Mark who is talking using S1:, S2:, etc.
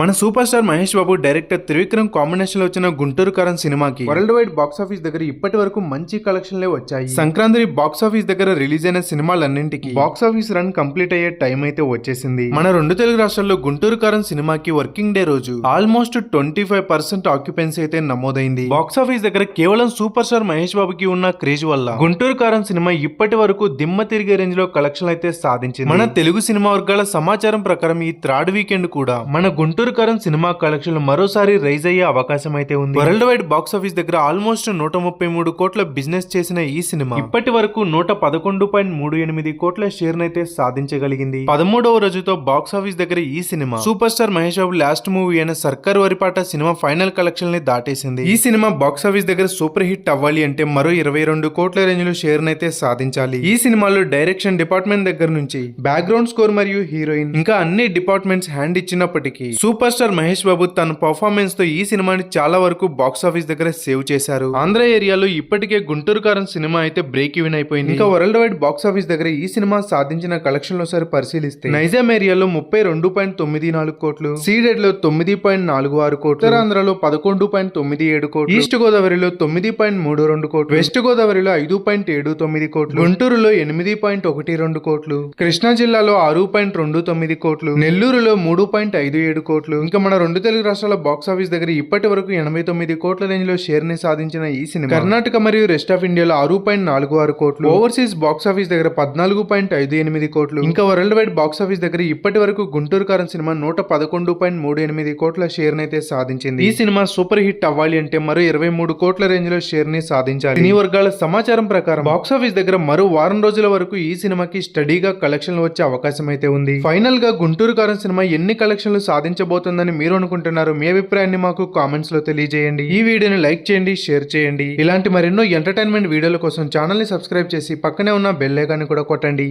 S1: మన super star Mahesh Babu director Trivikram కాంబినేషన్లో వచ్చిన గుంటూరు కరణ్ సినిమాకి. వరల్డ్ వైడ్ బాక్స్ ఆఫీస్ దగ్గర ఇప్పటి వరకు మంచి కలెక్షన్లే వచ్చాయి. సంక్రాంతి బాక్స్ ఆఫీస్ దగ్గర రిలీజ్ అయిన సినిమాలన్నింటికి. బాక్స్ ఆఫీస్ రన్ కంప్లీట్ అయ్యే టైం అయితే వచ్చేసింది. మన రెండు తెలుగు రాష్ట్రాల్లో గుంటూరు కరణ్ సినిమాకి వర్కింగ్ డే రోజు almost twenty five percent occupancy అయితే నమోదైంది. బాక్స్ ఆఫీస్ దగ్గర కేవలం సూపర్ స్టార్ మహేష్ బాబుకి ఉన్న క్రేజ్ వల్ల గుంటూరు కారం సినిమా ఇప్పటి వరకు దిమ్మ తిరిగే రేంజ్లో కలెక్షన్ అయితే సాధించింది. మన తెలుగు సినిమా వర్గాల సమాచారం ప్రకారం ఈ థర్డ్ వీకెండ్ కూడా మన గుంటూరు కారం సినిమా కలెక్షన్ మరోసారి రైజ్ అయ్యే అవకాశం అయితే ఉంది. వరల్డ్ వైడ్ బాక్స్ ఆఫీస్ దగ్గర ఆల్మోస్ట్ నూట ముప్పై మూడు కోట్ల బిజినెస్ చేసిన ఈ సినిమా ఇప్పటి వరకు నూట పదకొండు పాయింట్ మూడు ఎనిమిది కోట్ల షేర్ అయితే సాధించగలిగింది. పదమూడవ రోజుతో బాక్స్ ఆఫీస్ దగ్గర ఈ cinema super star Mahesh Babu last movie అయిన సర్కార్ వరిపాట సినిమా ఫైనల్ కలెక్షన్ని దాటేసింది. ఈ సినిమా బాక్స్ ఆఫీస్ దగ్గర సూపర్ హిట్ అవ్వాలి అంటే మరో ఇరవై రెండు కోట్ల రేంజ్లో షేర్ అయితే సాధించాలి. ఈ సినిమాలో డైరెక్షన్ డిపార్ట్మెంట్ దగ్గర నుంచి బ్యాక్గ్రౌండ్ స్కోర్ మరియు హీరోయిన్ ఇంకా అన్ని డిపార్ట్మెంట్స్ హ్యాండ్ ఇచ్చినప్పటికీ super super star Mahesh Babu తన పర్ఫార్మెన్స్తో ఈ సినిమాని చాలా వరకు బాక్స్ ఆఫీస్ దగ్గర సేవ్ చేశారు. ఆంధ్ర ఏరియాలో ఇప్పటికే గుంటూరు కారం సినిమా అయితే బ్రేక్ ఈవెన్ అయిపోయింది. ఇంకా వరల్డ్ వైడ్ బాక్స్ ఆఫీస్ దగ్గర ఈ సినిమా సాధించిన కలెక్షన్లో పరిశీలిస్తే. నైజాం ఏరియాలో ముప్పై రెండు పాయింట్ తొమ్మిది నాలుగు కోట్లు సీడెడ్లో తొమ్మిది పాయింట్ నాలుగు ఆరు కోట్లు ఉత్తరాంధ్రలో పదకొండు పాయింట్ తొమ్మిది ఏడు కోట్లు ఈస్ట్ గోదావరిలో తొమ్మిది పాయింట్ మూడు రెండు కోట్లు వెస్ట్ గోదావరిలో ఐదు పాయింట్ ఏడు తొమ్మిది కోట్లు గుంటూరులో ఎనిమిది పాయింట్ ఒకటి రెండు కోట్లు కృష్ణా జిల్లాలో ఆరు పాయింట్ రెండు తొమ్మిది కోట్లు నెల్లూరులో మూడు పాయింట్ ఐదు ఏడు కోట్లు ఇంకా మన రెండు తెలుగు రాష్ట్రాల బాక్స్ ఆఫీస్ దగ్గర ఇప్పటి వరకు ఎనభై తొమ్మిది కోట్ల రేంజ్లో షేర్ని సాధించిన ఈ సినిమా. కర్ణాటక మరియు రెస్ట్ ఆఫ్ ఇండియాలో ఆరు పాయింట్ నాలుగు ఆరు కోట్లు. ఓవర్సీస్ బాక్స్ ఆఫీస్ దగ్గర పద్నాలుగు పాయింట్ ఐదు ఎనిమిది కోట్లు. ఇంకా వరల్డ్ వైడ్ బాక్స్ ఆఫీస్ దగ్గర ఇప్పటి వరకు గుంటూరు కారం సినిమా నూట పదకొండు పాయింట్ మూడు ఎనిమిది కోట్ల షేర్ అయితే సాధించింది. ఈ సినిమా సూపర్ హిట్ అవ్వాలి అంటే మరో ఇరవై మూడు కోట్ల రేంజ్లో షేర్ని సాధించాలి. ఈ వర్గాల సమాచారం ప్రకారం బాక్స్ ఆఫీస్ దగ్గర మరో వారం రోజుల వరకు ఈ సినిమాకి స్టడీగా కలెక్షన్లు వచ్చే అవకాశం అయితే ఉంది. ఫైనల్గా గుంటూరు కారం సినిమా ఎన్ని కలెక్షన్లు సాధించబో సాధించబోతుందని మీరు అనుకుంటున్నారు మీ అభిప్రాయాన్ని మాకు కామెంట్స్లో తెలియజేయండి. ఈ వీడియోని లైక్ చేయండి షేర్ చేయండి. ఇలాంటి మరెన్నో ఎంటర్టైన్మెంట్ వీడియోల కోసం ఛానల్ని సబ్స్క్రైబ్ చేసి పక్కనే ఉన్న బెల్ ఐకాన్ కూడా కొట్టండి.